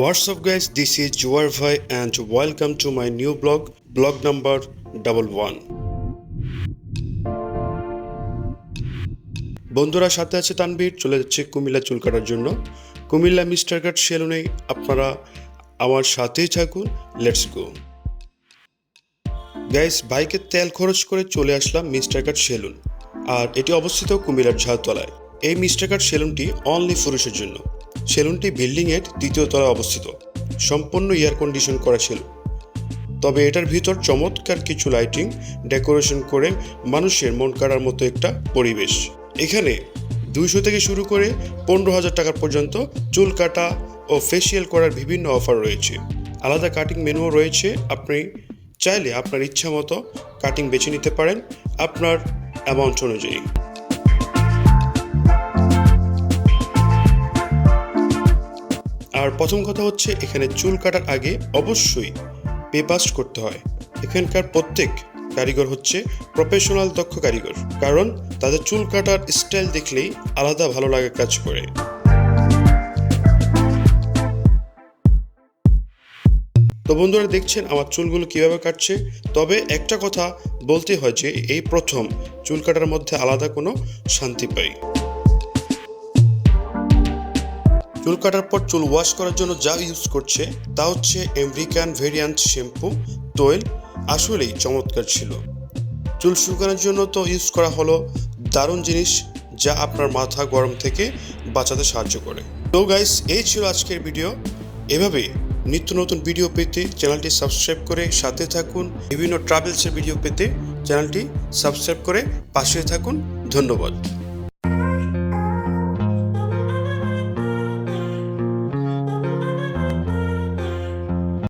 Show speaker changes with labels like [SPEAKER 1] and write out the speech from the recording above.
[SPEAKER 1] What's up guys, this is Juar Bhai and welcome to my new blog, blog number double one. বন্ধুরা সাথে আছে তানবীর চলে যাচ্ছে কুমিল্লা চুল কাটার জন্য। কুমিল্লা মিস্টার কাট সেলুনে আপনারা আমার সাথেই থাকুন। লেটস গো গ্যাস বাইকে তেল খরচ করে চলে আসলাম মিস্টার কাট সেলুন। আর এটি অবস্থিত কুমিল্লার ঝাড়তলায় এই মিস্টার কাট সেলুনটি অনলি পুরুষের জন্য। সেলুনটি বিল্ডিংয়ের দ্বিতীয় তলায় অবস্থিত। সম্পূর্ণ এয়ার কন্ডিশন করা সেলুন তবে এটার ভিতর চমৎকার কিছু লাইটিং, ডেকোরেশন করে মানুষের মন কাড়ার মতো একটা পরিবেশ। এখানে দুইশো থেকে শুরু করে পনেরো হাজার টাকা পর্যন্ত চুল কাটা ও ফেসিয়াল করার বিভিন্ন অফার রয়েছে। আলাদা কাটিং মেনুও রয়েছে। আপনি চাইলে আপনার ইচ্ছা মতো কাটিং বেছে নিতে পারেন। আপনার অ্যামাউন্ট অনুযায়ী। আর প্রথম কথা হচ্ছে, এখানে চুল কাটার আগে অবশ্যই পেপাস্ট করতে হয়। এখানকার প্রত্যেক কারিগর হচ্ছে প্রফেশনাল দক্ষ কারিগর, কারণ তাদের চুল কাটার স্টাইল দেখলেই আলাদা ভালো লাগে কাজ করে। তো বন্ধুরা, দেখছেন আমার চুলগুলো কীভাবে কাটছে? তবে একটা কথা বলতে হয় যে, এই প্রথম চুল কাটার মধ্যে আলাদা কোনো শান্তি পাই। চুল কাটার পর চুল ওয়াশ করার জন্য যা ইউজ করছে তা হচ্ছে আমেরিকান ভেরিয়ান্ট শ্যাম্পু তৈল আসলেই চমৎকার ছিল। চুল শুকানোর জন্য তো ইউজ করা হলো দারুণ জিনিস যা আপনার মাথা গরম থেকে বাঁচাতে সাহায্য করে। তো গাইস এই ছিল আজকের ভিডিও এভাবে নিত্য নতুন ভিডিও পেতে চ্যানেলটি সাবস্ক্রাইব করে সাথে থাকুন। বিভিন্ন ট্রাভেলসের ভিডিও পেতে চ্যানেলটি সাবস্ক্রাইব করে পাশে থাকুন। ধন্যবাদ।